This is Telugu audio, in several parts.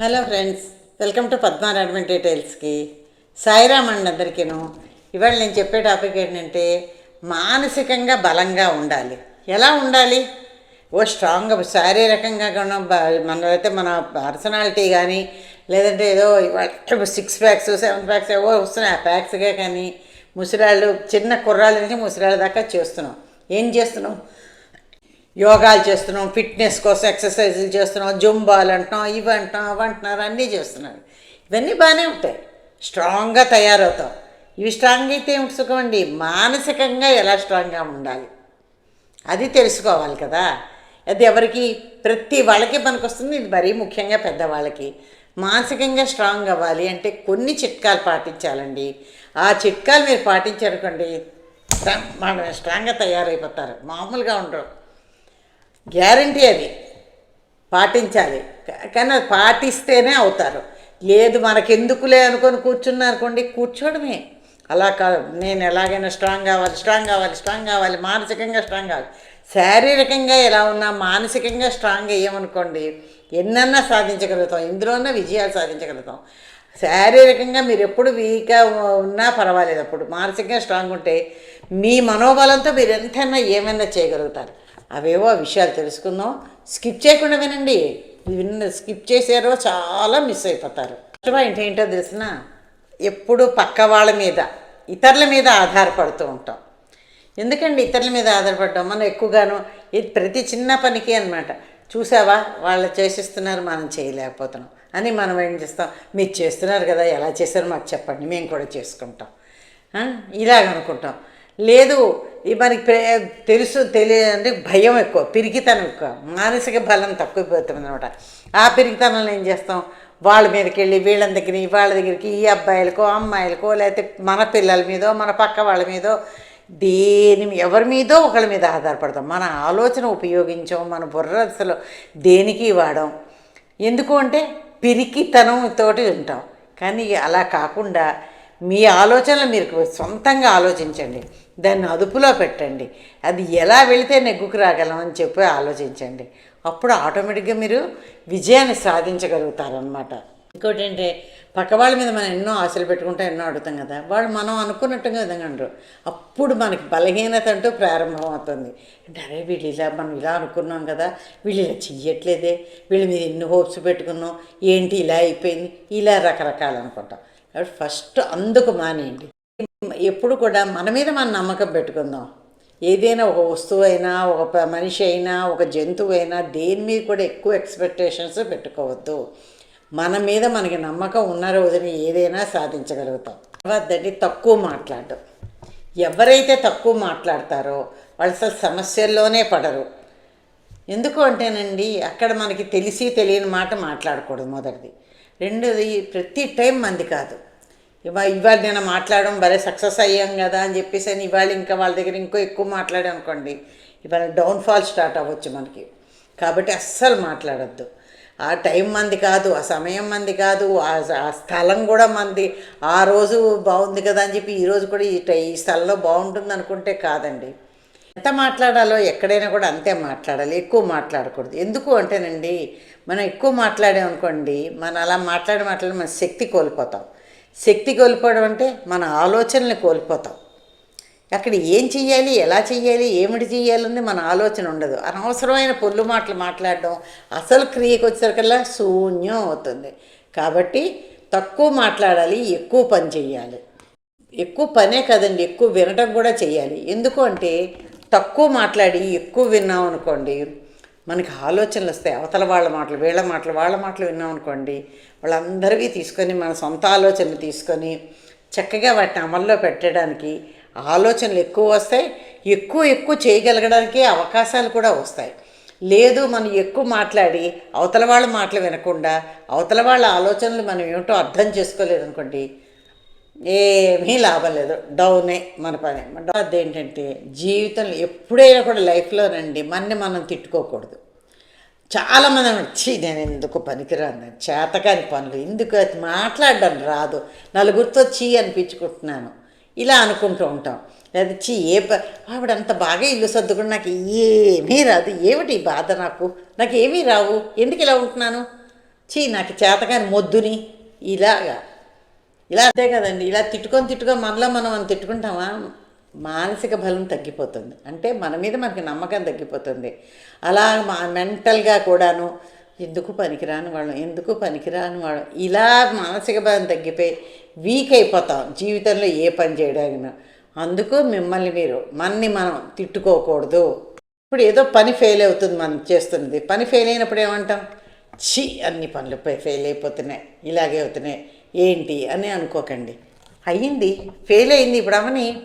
హలో ఫ్రెండ్స్ వెల్కమ్ టు పద్మార్ అడ్వెంట్ డీటెయిల్స్కి. సాయిరామ్ అండి అందరికీను ఇవాళ నేను చెప్పే టాపిక్ ఏంటంటే మానసికంగా బలంగా ఉండాలి. ఎలా ఉండాలి? ఓ స్ట్రాంగ్గా శారీరకంగా కూడా బ- మనమైతే మన పర్సనాలిటీ కానీ లేదంటే ఏదో ఇవాళ సిక్స్ ప్యాక్స్ సెవెన్ ప్యాక్స్ ఏవో వస్తున్నాయి. ఆ ప్యాక్స్గా కానీ ముసిరాళ్ళు చిన్న కుర్రాళ్ళ నుంచి ముసిరాళ్ళ దాకా చేస్తున్నాం. ఏం చేస్తున్నాం? యోగాలు చేస్తున్నాం ఫిట్నెస్ కోసం ఎక్సర్సైజులు చేస్తున్నాం జుంబాలు అంటున్నాం ఇవి అంటున్నాం అవి అంటున్నారు అన్నీ చేస్తున్నారు. ఇవన్నీ బాగానే ఉంటాయి. స్ట్రాంగ్గా తయారవుతాం. ఇవి స్ట్రాంగ్ అయితే ఏమిటి సుఖం అండి మానసికంగా ఎలా స్ట్రాంగ్గా ఉండాలి? అది తెలుసుకోవాలి కదా. అది ఎవరికి? ప్రతి వాళ్ళకి పనికొస్తుంది. ఇది మరీ ముఖ్యంగా పెద్దవాళ్ళకి. మానసికంగా స్ట్రాంగ్ అవ్వాలి అంటే కొన్ని చిట్కాలు పాటించాలండి. ఆ చిట్కాలు మీరు పాటించారనుకోండి మనం మన స్ట్రాంగ్గా తయారైపోతారు. మామూలుగా ఉండరు. గ్యారంటీ అది. పాటించాలి. కానీ అది పాటిస్తేనే అవుతారు. లేదు మనకెందుకులే అనుకొని కూర్చున్నారు అనుకోండి కూర్చోవడమే అలా కాదు నేను ఎలాగైనా స్ట్రాంగ్ కావాలి స్ట్రాంగ్ కావాలి స్ట్రాంగ్ కావాలి మానసికంగా స్ట్రాంగ్ కావాలి శారీరకంగా ఎలా ఉన్నా మానసికంగా స్ట్రాంగ్ అయ్యామనుకోండి ఎన్నన్నా సాధించగలుగుతాం. ఇందులోనే విజయాలు సాధించగలుగుతాం. శారీరకంగా మీరు ఎప్పుడు వీక్గా ఉన్నా పర్వాలేదు. అప్పుడు మానసికంగా స్ట్రాంగ్ ఉంటే మీ మనోబలంతో మీరు ఎంతైనా ఏమైనా చేయగలుగుతారు. అవేవో విషయాలు తెలుసుకుందాం. స్కిప్ చేయకుండా వినండి. విన్న స్కిప్ చేసారో చాలా మిస్ అయిపోతారు. పాయింట్ ఏంటో తెలిసిన? ఎప్పుడు పక్క వాళ్ళ మీద ఇతరుల మీద ఆధారపడుతూ ఉంటాం. ఎందుకండి ఇతరుల మీద ఆధారపడ్డాం? మనం ఎక్కువగాను ఇది ప్రతి చిన్న పనికి అనమాట చూసావా? వాళ్ళు చేసిస్తున్నారు మనం చేయలేకపోతున్నాం. అని మనం ఏం చేస్తాం? మీరు చేస్తున్నారు కదా ఎలా చేశారో మాకు చెప్పండి. మేము కూడా చేసుకుంటాం. ఇలాగ అనుకుంటాం లేదు మనకి ప్రే- తెలుసు తెలియ అంటే భయం ఎక్కువ పిరికితనం ఎక్కువ మానసిక బలం తక్కువైపోతుంది అనమాట ఆ పిరికితనంలో ఏం చేస్తాం? వాళ్ళ మీదకి వెళ్ళి వీళ్ళ దగ్గరికి వాళ్ళ దగ్గరికి ఈ అబ్బాయిలకో అమ్మాయిలకో లేకపోతే మన పిల్లల మీదో మన పక్క వాళ్ళ మీదో దేని మీ- ఎవరి మీదో ఒకళ్ళ మీద ఆధారపడతాం. మన ఆలోచన ఉపయోగించాం మన బుర్ర అసలు దేనికి వాడాం? ఎందుకు అంటే పిరికితనం తోటి ఉంటాం. కానీ అలా కాకుండా మీ ఆలోచనలు మీరు సొంతంగా ఆలోచించండి. దాన్ని అదుపులో పెట్టండి. అది ఎలా వెళితే నెగ్గుకు రాగలం అని చెప్పి ఆలోచించండి. అప్పుడు ఆటోమేటిక్గా మీరు విజయాన్ని సాధించగలుగుతారనమాట ఇంకోటి ఏంటంటే పక్క వాళ్ళ మీద మనం ఎన్నో ఆశలు పెట్టుకుంటా ఎన్నో అడుగుతాం కదా వాళ్ళు మనం అనుకున్నట్టుగా విధంగా ఉండరు. అప్పుడు మనకి బలహీనత అంటూ ప్రారంభం అవుతుంది అంటే అరే వీళ్ళు ఇలా మనం ఇలా అనుకున్నాం కదా వీళ్ళు ఇలా చెయ్యట్లేదే వీళ్ళ మీద ఎన్ని హోప్స్ పెట్టుకున్నాం ఏంటి ఇలా అయిపోయింది ఇలా రకరకాలు అనుకుంటాం. కాబట్టి ఫస్ట్ అందుకు మానేయండి. ఎప్పుడు కూడా మన మీద మన నమ్మకం పెట్టుకుందాం. ఏదైనా ఒక వస్తువు అయినా ఒక మనిషి అయినా ఒక జంతువు అయినా దేని మీద కూడా ఎక్కువ ఎక్స్పెక్టేషన్స్ పెట్టుకోవద్దు. మన మీద మనకి నమ్మకం ఉన్న రోజుని ఏదైనా సాధించగలుగుతాం. తర్వాతండి తక్కువ మాట్లాడడం. ఎవరైతే తక్కువ మాట్లాడతారో వాళ్ళు అసలు సమస్యల్లోనే పడరు. ఎందుకు అంటేనండి అక్కడ మనకి తెలిసి తెలియని మాట మాట్లాడకూడదు మొదటిది. రెండోది ప్రతి టైం మంది కాదు. ఇవా ఇవాళ నేను మాట్లాడడం భలే సక్సెస్ అయ్యాం కదా అని చెప్పేసి అని ఇవాళ ఇంకా వాళ్ళ దగ్గర ఇంకో ఎక్కువ మాట్లాడాం అనుకోండి. ఇవాళ డౌన్ఫాల్ స్టార్ట్ అవ్వచ్చు మనకి. కాబట్టి అస్సలు మాట్లాడద్దు. ఆ టైం మంది కాదు ఆ సమయం మంది కాదు ఆ స్థలం కూడా మంది ఆ రోజు బాగుంది కదా అని చెప్పి ఈరోజు కూడా ఈ టై- ఈ స్థలంలో బాగుంటుంది అనుకుంటే కాదండి. ఎంత మాట్లాడాలో ఎక్కడైనా కూడా అంతే మాట్లాడాలి ఎక్కువ మాట్లాడకూడదు. ఎందుకు అంటేనండి మనం ఎక్కువ మాట్లాడామనుకోండి మనం అలా మాట్లాడి మాట్లాడి మన శక్తి కోల్పోతాం. శక్తి కోల్పోవడం అంటే మన ఆలోచనల్ని కోల్పోతాం. అక్కడ ఏం చెయ్యాలి ఎలా చెయ్యాలి ఏమిటి చెయ్యాలని మన ఆలోచన ఉండదు. అనవసరమైన పొల్లు మాటలు మాట్లాడడం అసలు క్రియకు వచ్చేసరికల్లా శూన్యం అవుతుంది. కాబట్టి తక్కువ మాట్లాడాలి ఎక్కువ పని చేయాలి ఎక్కువ పనే కదండి ఎక్కువ వినటం కూడా చేయాలి ఎందుకు అంటే తక్కువ మాట్లాడి ఎక్కువ విన్నాం అనుకోండి మనకి ఆలోచనలు వస్తాయి. అవతల వాళ్ళ మాటలు వీళ్ళ మాటలు వాళ్ళ మాటలు విన్నాం అనుకోండి వాళ్ళందరివి తీసుకొని మన సొంత ఆలోచనలు తీసుకొని చక్కగా వాటిని అమల్లో పెట్టడానికి ఆలోచనలు ఎక్కువ వస్తాయి. ఎక్కువ ఎక్కువ చేయగలగడానికి అవకాశాలు కూడా వస్తాయి. లేదు మనం ఎక్కువ మాట్లాడి అవతల వాళ్ళ మాటలు వినకుండా అవతల వాళ్ళ ఆలోచనలు మనం ఏమిటో అర్థం చేసుకోలేదు అనుకోండి ఏమీ లాభం లేదు. డౌనే మన పని. అదేంటంటే జీవితంలో ఎప్పుడైనా కూడా లైఫ్లోనండి మనని మనం తిట్టుకోకూడదు. చాలామంది వచ్చి నేను ఎందుకు పనికిరాను? చేతకాని పనులు. ఎందుకు అది మాట్లాడడం రాదు? నలుగురితో చీ అనిపించుకుంటున్నాను. ఇలా అనుకుంటూ ఉంటాం. లేదా చీ ఏ ఆవిడ అంత బాగా ఇల్లు సర్దుకుని నాకు ఏమీ రాదు. ఏమిటి బాధ నాకు? నాకు ఏమీ రావు. ఎందుకు ఇలా ఉంటున్నాను? చీ నాకు చేతకాని మొద్దుని. ఇలాగా. ఇలా అంతే కదండి. ఇలా తిట్టుకొని తిట్టుకొని మనలో మనం అని తిట్టుకుంటామా? మానసిక బలం తగ్గిపోతుంది. అంటే మన మీద మనకి నమ్మకం తగ్గిపోతుంది. అలా మా మెంటల్గా కూడాను ఎందుకు పనికిరాని వాళ్ళం? ఎందుకు పనికిరాని వాళ్ళం? ఇలా మానసిక బలం తగ్గిపోయి వీక్ అయిపోతాం. జీవితంలో ఏ పని చేయడానికి అందుకు మిమ్మల్ని మీరు మనని మనం తిట్టుకోకూడదు. ఇప్పుడు ఏదో పని ఫెయిల్ అవుతుంది మనం చేస్తున్నది పని ఫెయిల్ అయినప్పుడు ఏమంటాం? ఛీ! అన్ని పనులు ఫెయిల్ అయిపోతున్నాయి. ఇలాగే అవుతున్నాయి. ఏంటి అని అనుకోకండి. అయ్యింది ఫెయిల్ అయింది ఇప్పుడు అవని.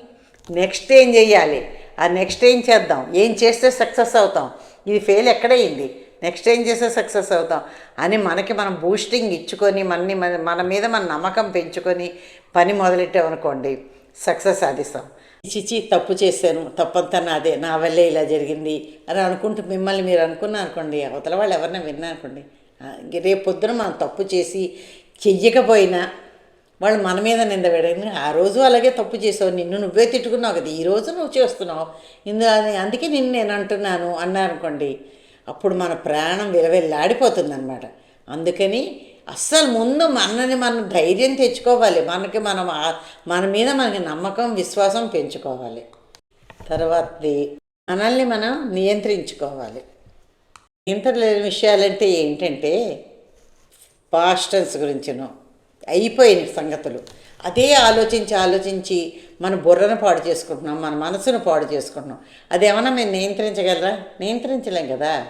నెక్స్ట్ ఏం చేయాలి ఆ నెక్స్ట్ ఏం చేద్దాం? ఏం చేస్తే సక్సెస్ అవుతాం? ఇది ఫెయిల్ ఎక్కడైంది నెక్స్ట్ ఏం చేస్తే సక్సెస్ అవుతాం? అని మనకి మనం బూస్టింగ్ ఇచ్చుకొని మనని మన- మన మీద మన నమ్మకం పెంచుకొని పని మొదలెట్టామనుకోండి సక్సెస్ సాధిస్తాం. చిచి తప్పు చేశాను తప్పంతా నాదే నా వల్లే ఇలా జరిగింది అని అనుకుంటూ మిమ్మల్ని మీరు అనుకున్నారు అనుకోండి అవతల వాళ్ళు ఎవరైనా విన్నారనుకోండి రేపు పొద్దున మనం తప్పు చేసి చెయ్యకపోయినా వాళ్ళు మన మీద నింద వేయడం. ఆ రోజు అలాగే తప్పు చేసావు. నిన్ను నువ్వే తిట్టుకున్నావు కదా. ఈ రోజు నువ్వు చేస్తున్నావు. ఇందు అందుకే నిన్ను నేను అంటున్నాను అన్నారనుకోండి అప్పుడు మన ప్రాణం విలవిల్లాడిపోతుంది అనమాట అందుకని అస్సలు ముందు మనని మనం ధైర్యం తెచ్చుకోవాలి. మనకి మనం మన మీద మనకి నమ్మకం విశ్వాసం పెంచుకోవాలి. తర్వాతది మనల్ని మనం నియంత్రించుకోవాలి. నియంత్రణ లేని విషయాలంటే ఏంటంటే పాస్టన్స్ గురించినో అయిపోయిన సంగతులు. అదే ఆలోచించి ఆలోచించి మన బుర్రను పాడు చేసుకుంటున్నాం మన మనసును పాడు చేసుకుంటున్నాం. అదేమన్నా మేము నియంత్రించగలరా? నియంత్రించలేం కదా.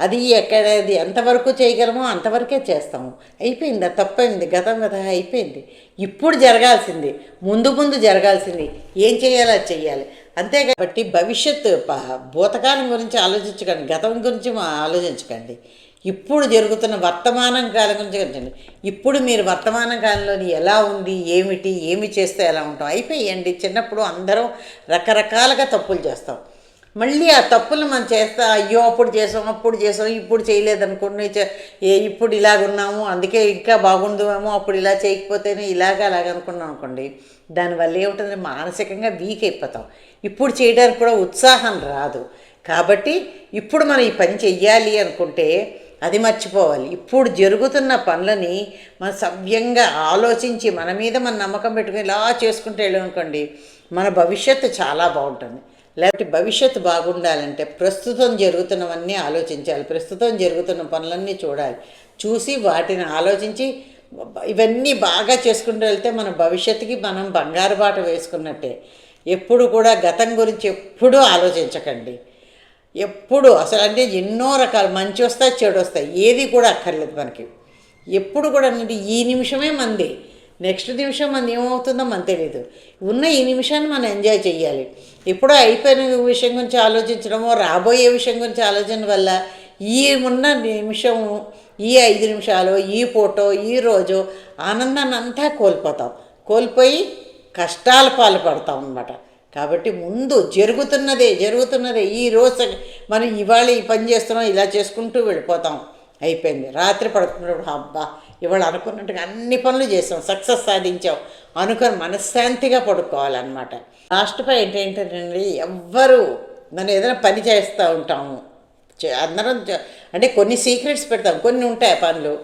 అది ఎక్కడ అది ఎంతవరకు చేయగలమో అంతవరకే చేస్తాము. అయిపోయింది? అది తప్పైంది. గతం కదా అయిపోయింది. ఇప్పుడు జరగాల్సింది ముందు ముందు జరగాల్సింది. ఏం చేయాలో అది చెయ్యాలి. అంతే కాబట్టి భవిష్యత్తు ప- భూతకాలం గురించి ఆలోచించకండి గతం గురించి మా- ఆలోచించకండి. ఇప్పుడు జరుగుతున్న వర్తమానం కాలం గురించి ఆలోచించండి. ఇప్పుడు మీరు వర్తమాన కాలంలోని ఎలా ఉంది ఏమిటి ఏమి చేస్తే ఎలా ఉంటాం అయిపోయండి చిన్నప్పుడు అందరం రకరకాలుగా తప్పులు చేస్తాం. మళ్ళీ ఆ తప్పులు మనం చేస్తా అయ్యో అప్పుడు చేసాం అప్పుడు చేసాం ఇప్పుడు చేయలేదనుకోండి చే- ఏ ఇప్పుడు ఇలాగున్నాము అందుకే ఇంకా బాగుందేమో అప్పుడు ఇలా చేయకపోతేనే ఇలాగ అలాగ అనుకున్నాం అనుకోండి దానివల్ల ఏమిటంటే మానసికంగా వీక్ అయిపోతాం. ఇప్పుడు చేయడానికి కూడా ఉత్సాహం రాదు. కాబట్టి ఇప్పుడు మనం ఈ పని చెయ్యాలి అనుకుంటే అది మర్చిపోవాలి. ఇప్పుడు జరుగుతున్న పనులని మనం సవ్యంగా ఆలోచించి మన మీద మన నమ్మకం పెట్టుకుని ఇలా చేసుకుంటే వెళ్ళామనుకోండి మన భవిష్యత్తు చాలా బాగుంటుంది. లేకపోతే భవిష్యత్తు బాగుండాలంటే ప్రస్తుతం జరుగుతున్నవన్నీ ఆలోచించాలి. ప్రస్తుతం జరుగుతున్న పనులన్నీ చూడాలి. చూసి వాటిని ఆలోచించి ఇవన్నీ బాగా చేసుకుంటూ వెళ్తే మన భవిష్యత్తుకి మనం బంగారు బాట వేసుకున్నట్టే. ఎప్పుడు కూడా గతం గురించి ఎప్పుడూ ఆలోచించకండి. ఎప్పుడు అసలు అంటే ఎన్నో రకాల మంచి వస్తాయి చెడు వస్తాయి ఏది కూడా అక్కర్లేదు మనకి. ఎప్పుడు కూడా అంటే ఈ నిమిషమే మంది నెక్స్ట్ నిమిషం మనం ఏమవుతుందో మనకు తెలియదు ఉన్న ఈ నిమిషాన్ని మనం ఎంజాయ్ చేయాలి ఎప్పుడో అయిపోయిన విషయం గురించి ఆలోచించడమో రాబోయే విషయం గురించి ఆలోచన వల్ల ఈ ఉన్న నిమిషము ఈ ఐదు నిమిషాలు ఈ ఫోటో ఈ రోజు ఆనందాన్ని అంతా కోల్పోతాం. కోల్పోయి కష్టాల పాలు పడతాం అన్నమాట. కాబట్టి ముందు జరుగుతున్నదే జరుగుతున్నదే. ఈ రోజు మనం ఇవాళ ఈ పని చేస్తున్నాం ఇలా చేసుకుంటూ వెళ్ళిపోతాం. అయిపోయింది. రాత్రి పడుకున్నప్పుడు అబ్బా ఇవాళ అనుకున్నట్టుగా అన్ని పనులు చేసాం సక్సెస్ సాధించాం. అనుకుని మనశ్శాంతిగా పడుకోవాలన్నమాట. లాస్ట్ పాయింట్ ఏంటంటే ఎవ్వరు మనం ఏదైనా పని చేస్తూ ఉంటాము. చే- అందరం అంటే కొన్ని సీక్రెట్స్ పెడతాం కొన్ని ఉంటాయి పనులు.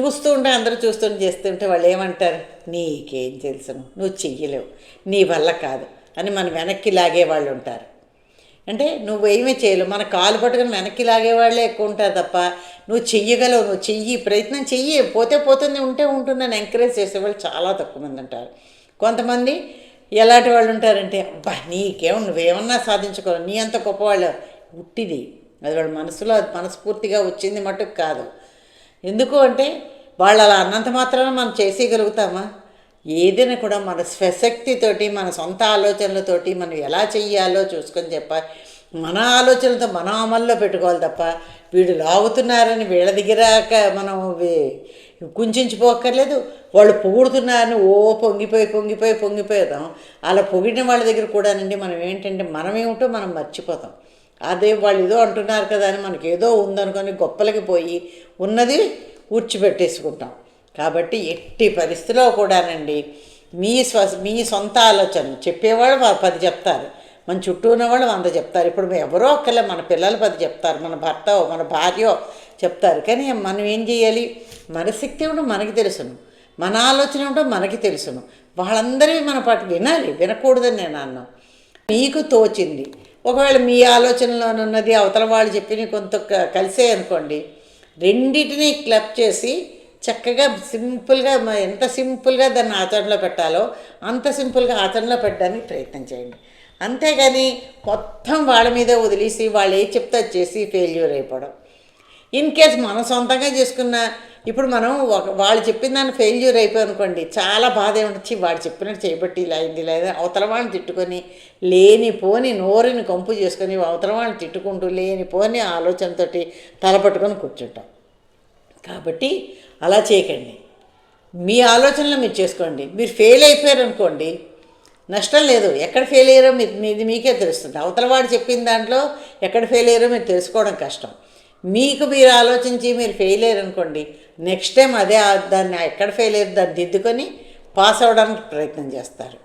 చూస్తూ ఉంటే అందరూ చూస్తుంటే చేస్తుంటే వాళ్ళు ఏమంటారు నీకేం తెలుసు నువ్వు చెయ్యలేవు నీ వల్ల కాదు అని మన వెనక్కి లాగే వాళ్ళు ఉంటారు. అంటే నువ్వు ఏమీ చేయలేవు మన కాలు పట్టుకుని వెనక్కి లాగేవాళ్ళే ఎక్కువ ఉంటారు తప్ప నువ్వు చెయ్యగలవు నువ్వు చెయ్యి ప్రయత్నం చెయ్యి పోతే పోతుంది ఉంటే ఉంటుందని ఎంకరేజ్ చేసేవాళ్ళు చాలా తక్కువ మంది ఉంటారు. కొంతమంది ఎలాంటి వాళ్ళు ఉంటారంటే అబ్బా నీకేం నువ్వేమన్నా సాధించుకోవాలి నీ అంత గొప్పవాళ్ళు. ఉట్టిది. అది వాళ్ళ మనసులో అది మనస్ఫూర్తిగా వచ్చింది మటుకు కాదు. ఎందుకు అంటే వాళ్ళు అలా అన్నంత మాత్రాన మనం చేసేయగలుగుతామా? ఏదైనా కూడా మన స్వశక్తితోటి మన సొంత ఆలోచనలతోటి మనం ఎలా చెయ్యాలో చూసుకొని చెప్పాలి. మన ఆలోచనలతో మనం అమల్లో పెట్టుకోవాలి తప్ప వీడు లాగుతున్నారని వీళ్ళ దగ్గర మనం వే- కుంచుకుపోక్కర్లేదు వాళ్ళు పొగుడుతున్నారని ఓ పొంగిపోయి పొంగిపోయి పొంగిపోతాం అలా పొగిడిన వాళ్ళ దగ్గర కూడానండి మనం ఏంటంటే మనం ఏమిటో మనం మర్చిపోతాం. అదే వాళ్ళు ఏదో అంటున్నారు కదా అని మనకి ఏదో ఉందనుకొని గొప్పలకి పోయి ఉన్నది ఊడ్చిపెట్టేసుకుంటాం. కాబట్టి ఎట్టి పరిస్థితిలో కూడానండి మీ స్వ మీ సొంత ఆలోచనలు చెప్పేవాళ్ళు పది చెప్తారు. మన చుట్టూ ఉన్న వాళ్ళు వంద చెప్తారు. ఇప్పుడు ఎవరో ఒక్కలే మన పిల్లలు పది చెప్తారు మన భర్త మన భార్య చెప్తారు. కానీ మనం ఏం చేయాలి? మన శక్తి ఏమిటో మనకి తెలుసును. మన ఆలోచన ఏమిటో మనకి తెలుసును. వాళ్ళందరివి మన పాటు వినాలి. వినకూడదని నేను అన్నాను మీకు తోచింది. ఒకవేళ మీ ఆలోచనలోనున్నది అవతల వాళ్ళు చెప్పిన కొంత కలిసే అనుకోండి. రెండింటినీ క్లబ్ చేసి చక్కగా సింపుల్గా ఎంత సింపుల్గా దాన్ని ఆచరణలో పెట్టాలో అంత సింపుల్గా ఆచరణలో పెట్టడానికి ప్రయత్నం చేయండి. అంతేగాని మొత్తం వాళ్ళ మీదే వదిలేసి వాళ్ళు ఏ చెప్తే అది చేసి ఫెయిల్యూర్ అయిపోవడం. ఇన్ కేస్ మనం సొంతంగా చేసుకున్న ఇప్పుడు మనం ఒక వాళ్ళు చెప్పిన దాన్ని ఫెయిల్యూర్ అయిపోయి అనుకోండి చాలా బాధ ఉండొచ్చి వాడు చెప్పినట్టు చేయబట్టి ఇలా అయింది లేదా అవతల వాళ్ళని తిట్టుకొని లేని పోని నోరుని కంపు చేసుకొని అవతల వాళ్ళని తిట్టుకుంటూ లేనిపోని ఆలోచనతోటి తలపట్టుకొని కూర్చుంటాం. కాబట్టి అలా చేయకండి. మీ ఆలోచనలు మీరు చేసుకోండి. మీరు ఫెయిల్ అయిపోయారు అనుకోండి నష్టం లేదు. ఎక్కడ ఫెయిల్ అయ్యారో మీది మీకే తెలుస్తుంది. అవతల వాడు చెప్పిన దాంట్లో ఎక్కడ ఫెయిల్ అయ్యారో మీరు తెలుసుకోవడం కష్టం. మీకు మీరు ఆలోచించి మీరు ఫెయిల్ అయ్యారు అనుకోండి నెక్స్ట్ టైం అదే దాన్ని ఎక్కడ ఫెయిల్ అయ్యారు దాన్ని దిద్దుకొని పాస్ అవ్వడానికి ప్రయత్నం చేస్తారు.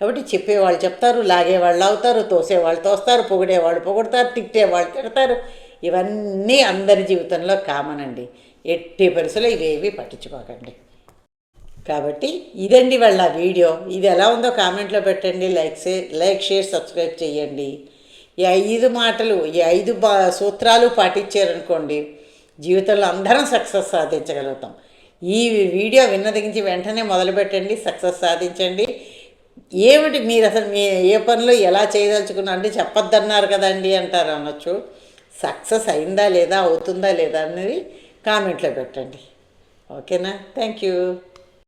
కాబట్టి చెప్పేవాళ్ళు చెప్తారు లాగేవాళ్ళు అవుతారు తోసేవాళ్ళు తోస్తారు పొగిడేవాళ్ళు పొగుడతారు తిట్టేవాళ్ళు తిడతారు. ఇవన్నీ అందరి జీవితంలో కామన్ అండి. ఎట్టి పరిస్థితుల్లో ఇవేవి పట్టించుకోకండి. కాబట్టి ఇదండి వాళ్ళ వీడియో. ఇది ఎలా ఉందో కామెంట్లో పెట్టండి like share like share subscribe చేయండి. ఈ ఐదు మాటలు ఈ ఐదు బా సూత్రాలు పాటించారనుకోండి జీవితంలో అందరం సక్సెస్ సాధించగలుగుతాం. ఈ వీడియో విన్నదించి వెంటనే మొదలుపెట్టండి సక్సెస్ సాధించండి. ఏమిటి మీరు అసలు మీ ఏ పనులు ఎలా చేయదలుచుకున్నా అంటే చెప్పొద్దన్నారు కదండి అంటారు అనొచ్చు. సక్సెస్ అయిందా లేదా అవుతుందా లేదా అనేది కామెంట్లో పెట్టండి. ఓకేనా? Thank you.